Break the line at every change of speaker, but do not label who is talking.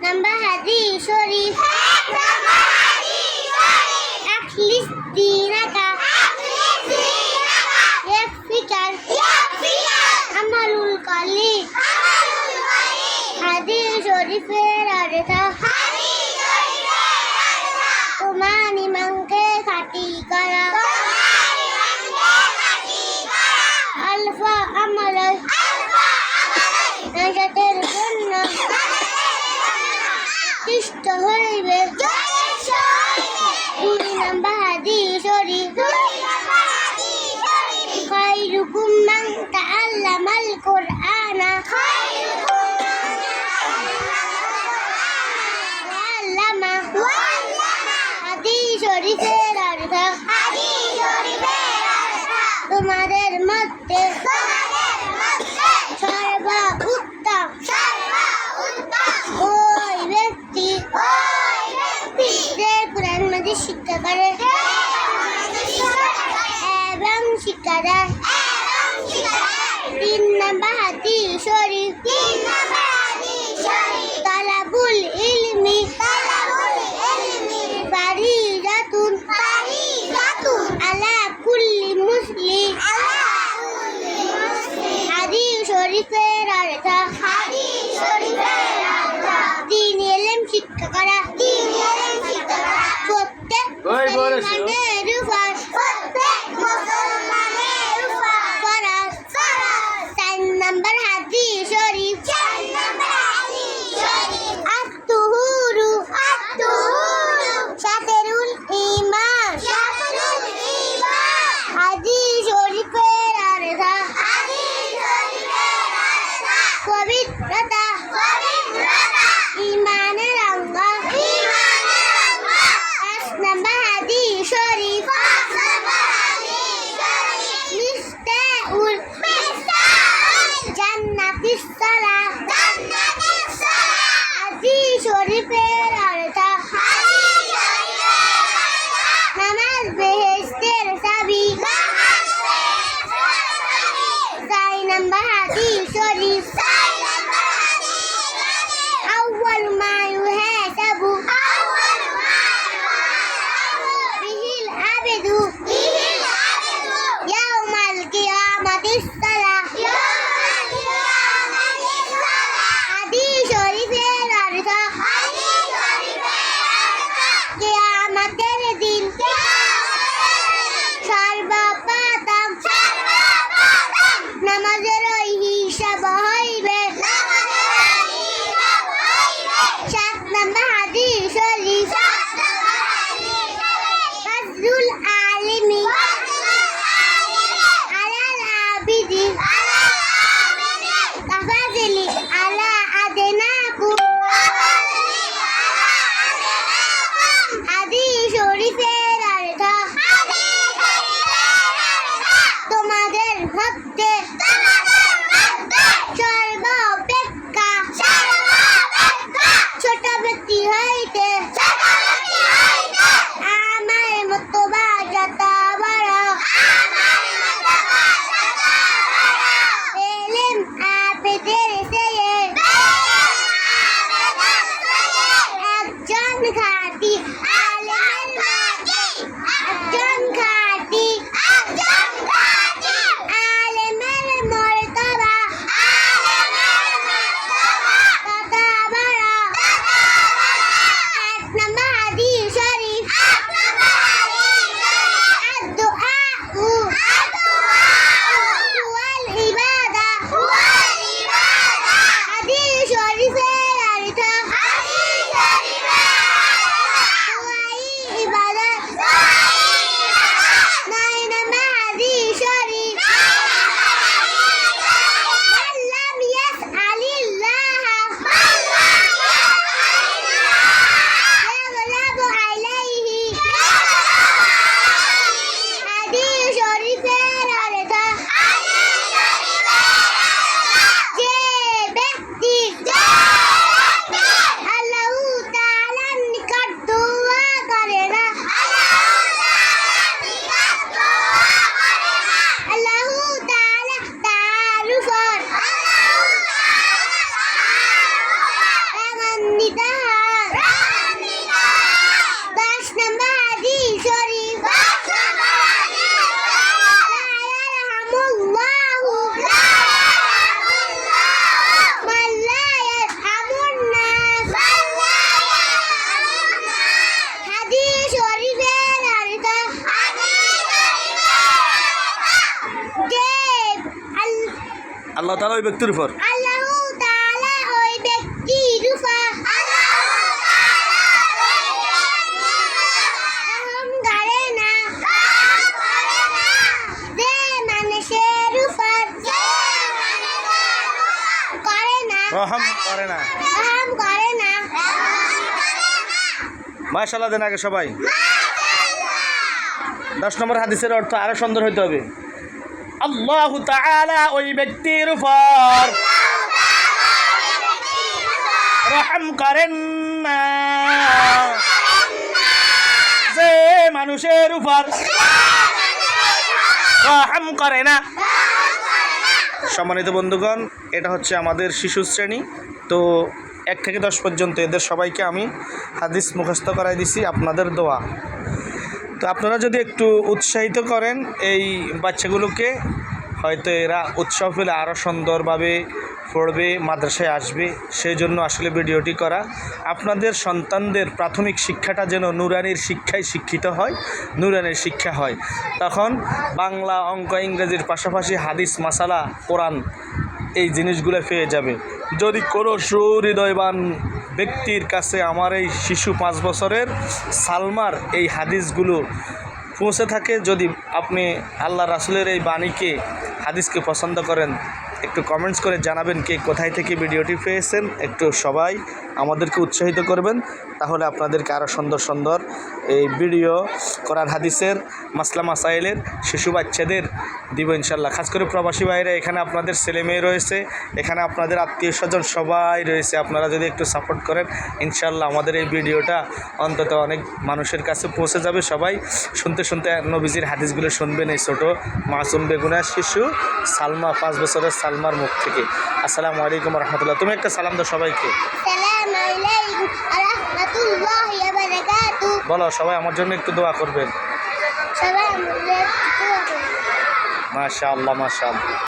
Number হাদিস শরীফ আখলিস দিনাকা ইয়াকফিকার আমালুল কলি হাদিস শরীফের অর্থ সৃষ্ট হইবে দুই নাম্বার হাদিস শরীফ খায়রুকুম মান তাআল্লামাল ওয়াল্লামা হাদিস শরীফের অর্থ তোমাদের মধ্যে সর্ব উত্তম ওই ব্যক্তি যে কোরআন মাঝে শিক্ষা করে এবং শিক্ষা দেয় তিন নাম্বার হাতি শরীফ। তালাবুল ইলমি। ফারিদাতুন আলা কুল্লি মুসলিম হাদিস শরীফের অর্থ দিন এলেম শিক্ষা করা। প্রত্যেক
ওই বলেছে।
মুসলমানের উপর ফরজ চার নাম্বার হাদিস শরীফ আত্তুহুরু শাতেরুল ঈমান হাদিস শরীফের অর্থ পবিত্রতা ইমানের অঙ্গ পাঁচ নাম্বার হাদিস শরীফ মিস্তাউল জান্নাতিস সালাহ হাদিস শরীফের অর্থ নামাজ বেহেশতের চাবি চার নাম্বার হাদিস শরীফ 一百
আল্লাহ তালা ওই ব্যক্তির উপর।
রহম করে না।
রহম করে মাশাল্লাহ দেন আগে সবাই। দশ নম্বর হাদিসের অর্থ আরও সুন্দর হইতে হবে। আল্লাহ তাআলা ওই ব্যক্তির উপর রহম করেন না। যে মানুষের উপর রহম করে না। সম্মানিত বন্ধুগণ, এটা হচ্ছে আমাদের শিশু শ্রেণি। তো এক থেকে দশ পর্যন্ত এদের সবাইকে আমি হাদিস মুখস্থ করাই দিছি, আপনাদের দোয়া। তো আপনারা যদি একটু উৎসাহিত করেন এই বাচ্চাগুলোকে, হয়তো এরা উৎসাহ পেলে আরও সুন্দরভাবে পড়বে, মাদ্রাসায় আসবে। সেই জন্য আসলে ভিডিওটি করা। আপনাদের সন্তানদের প্রাথমিক শিক্ষাটা যেন নুরানির শিক্ষায় শিক্ষিত হয়, নুরানির শিক্ষা হয়। তখন বাংলা, অঙ্ক, ইংরেজির পাশাপাশি হাদিস, মাসালা, কোরআন এই জিনিসগুলো পেয়ে যাবে। যদি কোনো সুহৃদয়বান ব্যক্তির কাছে আমার এই শিশু পাঁচ বছরের সালমার এই হাদিসগুলো পৌঁছে থাকে যদি আপনি আল্লাহ রাসুলের এই বাণীকে, হাদিসকে পছন্দ করেন। একটু কমেন্টস করে জানাবেন কে কোথায় থেকে ভিডিওটি পেয়েছেন। একটু সবাই আমাদেরকে উৎসাহিত করবেন। তাহলে আপনাদেরকে আরও সুন্দর সুন্দর এই ভিডিও কোরআন হাদিসের, মাসলা মাসাইলের, শিশু বাচ্চাদের দিব ইনশাল্লাহ খাস করে প্রবাসী বাইরে এখানে আপনাদের ছেলে মেয়ে রয়েছে, এখানে আপনাদের আত্মীয় স্বজন সবাই রয়েছে। আপনারা যদি একটু সাপোর্ট করেন ইনশাল্লাহ আমাদের এই ভিডিওটা অন্তত অনেক মানুষের কাছে পৌঁছে যাবে। সবাই শুনতে শুনতে নবীজির হাদিসগুলো শুনবেন। এই ছোটো মাসুম বেগুনা শিশু সালমা পাঁচ বছরের সালমার মুখ থেকে। আসসালামু আলাইকুম রহমতুল্লাহ। তুমি একটা সালাম দাও সবাইকে। বলো সবাই আমার জন্য একটু দোয়া করবেন।
মাশাল মাশাল
মাশা আল্লাহ মাশা আল্লাহ